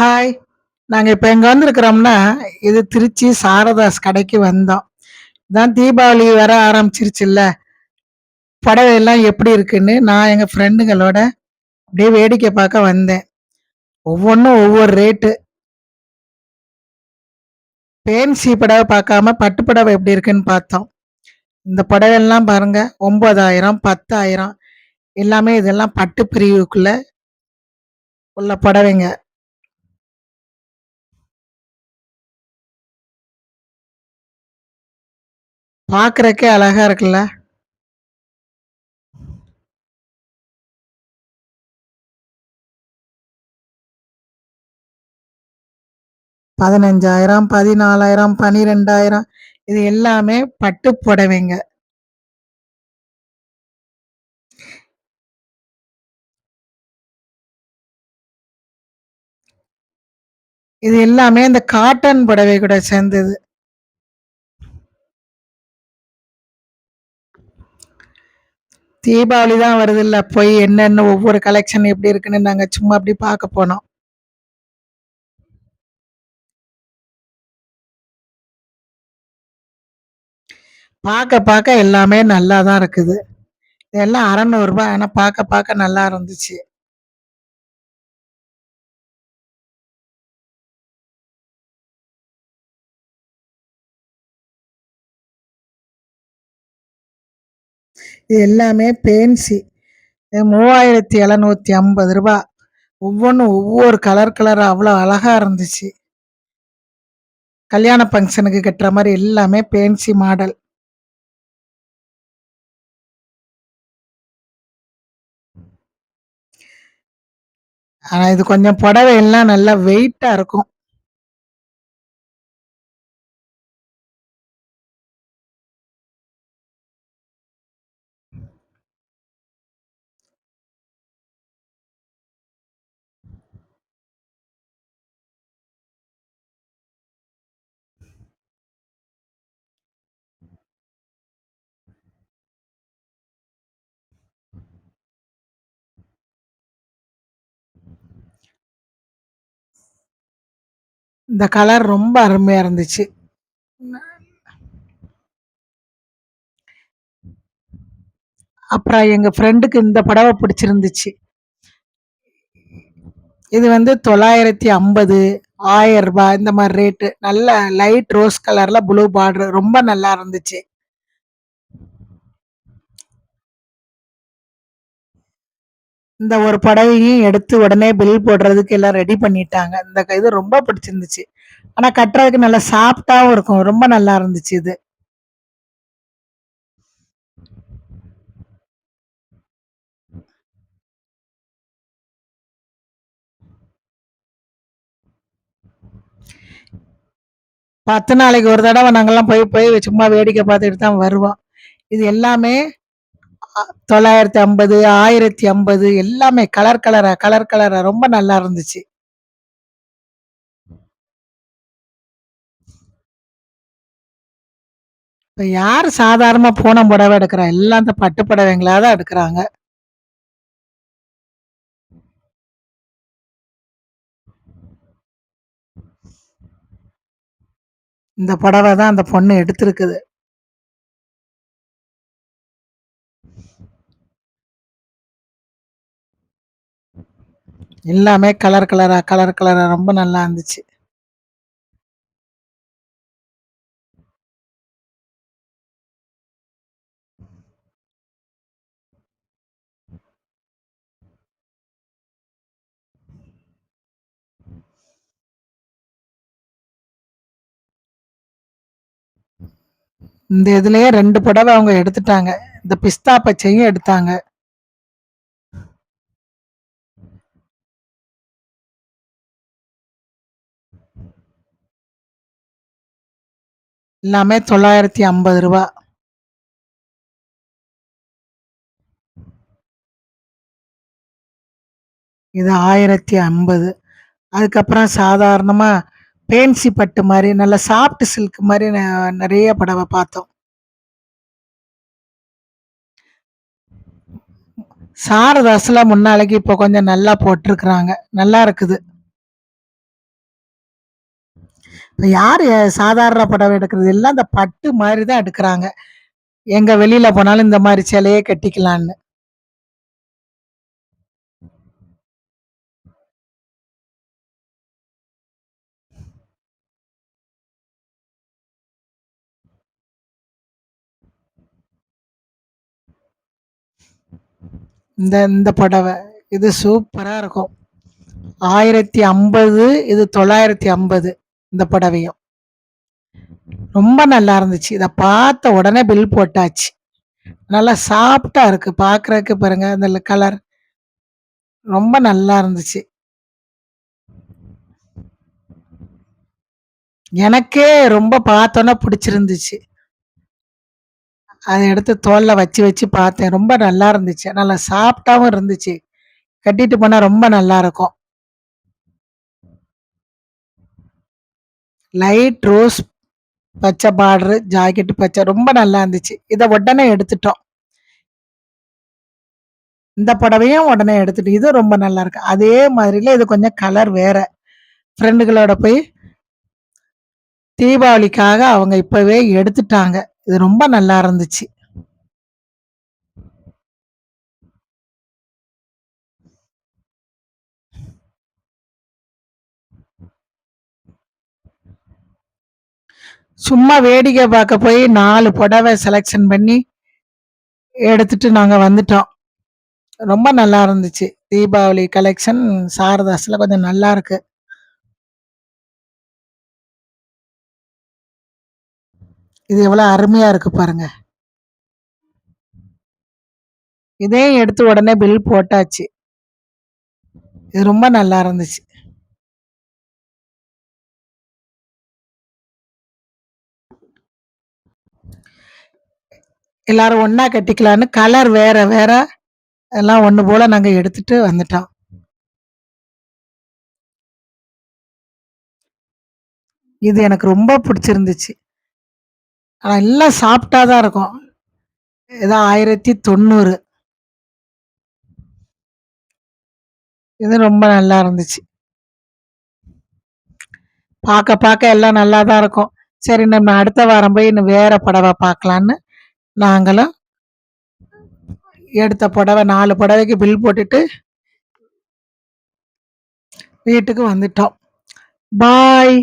Hi. நாங்கள் இப்போ எங்கே வந்திருக்கிறோம்னா, இது திருச்சி சாரதாஸ் கடைக்கு வந்தோம். இதான் தீபாவளி வர ஆரம்பிச்சிருச்சுல்ல. புடவையெல்லாம் எப்படி இருக்குன்னு நான் எங்கள் ஃப்ரெண்டுங்களோட அப்படியே வேடிக்கை பார்க்க வந்தேன். ஒவ்வொன்றும் ஒவ்வொரு ரேட்டு. பேன்சி புடவை பார்க்காம பட்டு புடவை எப்படி இருக்குன்னு பார்த்தோம். இந்த புடவையெல்லாம் பாருங்க 9000, 10,000 எல்லாமே இதெல்லாம் பட்டு பிரிவுக்குள்ள உள்ள புடவைங்க. பார்க்குறக்கே அழகா இருக்குல்ல. பதினஞ்சாயிரம், 14,000, 12,000 இது எல்லாமே பட்டு புடவைங்க. இது எல்லாமே இந்த காட்டன் புடவை கூட சேர்ந்தது. தீபாவளி தான் வருதுல்ல. போய் என்னென்ன ஒவ்வொரு கலெக்ஷன் எப்படி இருக்குன்னு நாங்கள் சும்மா அப்படி பார்க்க போனோம். பார்க்க பார்க்க எல்லாமே நல்லா தான் இருக்குது. இதெல்லாம் அறநூறுபா ஆனால் பார்க்க பார்க்க நல்லா இருந்துச்சு. இது எல்லாமே பேன்சி மூவாயிரத்தி எழுநூற்றி ஐம்பது ரூபா ஒவ்வொன்றும் ஒவ்வொரு கலர் கலராக அவ்வளோ அழகாக இருந்துச்சு. கல்யாண ஃபங்க்ஷனுக்கு கட்டுற மாதிரி எல்லாமே ஃபேன்சி மாடல். ஆனால் இது கொஞ்சம் புடவை எல்லாம் நல்லா வெயிட்டாக இருக்கும். இந்த கலர் ரொம்ப அருமையாக இருந்துச்சு. அப்புறம் எங்கள் ஃப்ரெண்டுக்கு இந்த படவை பிடிச்சிருந்துச்சு. இது வந்து தொள்ளாயிரத்தி ஐம்பது ஆயிரம் ரூபாய் இந்த மாதிரி ரேட்டு. நல்ல லைட் ரோஸ் கலரில் ப்ளூ பார்டர் ரொம்ப நல்லா இருந்துச்சு. இந்த ஒரு புடவையும் எடுத்து உடனே பில் போடுறதுக்கு எல்லாம் ரெடி பண்ணிட்டாங்க. இந்த க இது ரொம்ப பிடிச்சிருந்துச்சு. ஆனா கட்டுறதுக்கு நல்லா சாஃப்ட்டாவும் இருக்கும். ரொம்ப நல்லா இருந்துச்சு இது. பத்து நாளைக்கு ஒரு தடவை நாங்கெல்லாம் போய் போய் சும்மா வேடிக்கை பார்த்துட்டு தான் வருவோம். இது எல்லாமே தொள்ளாயிரத்தி ஐம்பது ஆயிரத்தி ஐம்பது எல்லாமே கலர் கலரா, கலர் கலரா ரொம்ப நல்லா இருந்துச்சு. இப்ப யார் சாதாரணமா பூனம் புடவை எடுக்கிறா? எல்லாம் இந்த பட்டு புடவைங்களா தான் எடுக்கிறாங்க இந்த புடவை தான் அந்த பொண்ணு எடுத்திருக்குது. எல்லாமே கலர் கலரா, கலர் கலரா ரொம்ப நல்லா இருந்துச்சு. இந்த இதுலயே ரெண்டு புடவை அவங்க எடுத்துட்டாங்க. இந்த பிஸ்தா பச்சையும் எடுத்தாங்க. எல்லாமே தொள்ளாயிரத்தி ஐம்பது ரூபா இது 1050. அதுக்கப்புறம் சாதாரணமாக பேன்சி பட்டு மாதிரி நல்ல சாஃப்ட் சில்க் மாதிரி நிறைய படவை பார்த்தோம். சாரதாஸ்ல முன்னாளைக்கு இப்போ கொஞ்சம் நல்லா போட்டிருக்கிறாங்க. நல்லா இருக்குது. யார் சாதாரண புடவை எடுக்கிறது? எல்லாம் இந்த பட்டு மாதிரி தான் எடுக்கிறாங்க எங்கே வெளியில் போனாலும் இந்த மாதிரி சிலையே கட்டிக்கலான்னு. இந்த இந்த புடவை. இது சூப்பராக இருக்கும். 1050 இது 950 இந்த புடவையும். ரொம்ப நல்லா இருந்துச்சு. இதை பார்த்த உடனே பில் போட்டாச்சு. நல்லா சாஃப்ட்டா இருக்கு. பார்க்குறதுக்கு பாருங்க அந்த கலர். ரொம்ப நல்லா இருந்துச்சு. எனக்கே ரொம்ப பார்த்தோன்னே பிடிச்சிருந்துச்சு அதை எடுத்து தோலில் வச்சு வச்சு பார்த்தேன். ரொம்ப நல்லா இருந்துச்சு. நல்லா சாஃப்டாகவும் இருந்துச்சு. கட்டிட்டு போனால் ரொம்ப நல்லாருக்கும். லைட் ரோஸ் பச்சை பார்டரு, ஜாக்கெட்டு பச்சை ரொம்ப நல்லா இருந்துச்சு. இதை உடனே எடுத்துட்டோம். இந்த புடவையும் உடனே எடுத்துட்டு இது ரொம்ப நல்லாருக்கு. அதே மாதிரில இது கொஞ்சம் கலர் வேற. ஃப்ரெண்டுகளோட போய் தீபாவளிக்காக அவங்க இப்பவே எடுத்துட்டாங்க. இது ரொம்ப நல்லா இருந்துச்சு. சும்மா வேடிக்கை பார்க்க போய் நாலு புடவை செலெக்ஷன் பண்ணி எடுத்துட்டு நாங்கள் வந்துட்டோம். ரொம்ப நல்லா இருந்துச்சு. தீபாவளி கலெக்ஷன் சாரதாஸில் கொஞ்சம் நல்லா இருக்கு இது எவ்வளோ அருமையாக இருக்கு பாருங்க. இதையும் எடுத்து உடனே பில் போட்டாச்சு. இது ரொம்ப நல்லா இருந்துச்சு. எல்லாரும் ஒன்றா கட்டிக்கலான்னு கலர் வேற வேற எல்லாம் ஒன்று போல நாங்கள் எடுத்துட்டு வந்துட்டோம். இது எனக்கு ரொம்ப பிடிச்சிருந்துச்சு ஆனால் எல்லாம் சாப்பிட்டா தான் இருக்கும். ஏதோ 1090 இது ரொம்ப நல்லா இருந்துச்சு. பார்க்க பார்க்க எல்லாம் நல்லா தான் இருக்கும். சரி நம்ம அடுத்த வாரம் போய் இன்னும் வேற படவை பார்க்கலான்னு நாங்களும் எடுத்த புடவை நாலு புடவைக்கு பில் போட்டுட்டு வீட்டுக்கு வந்துட்டோம். பாய்.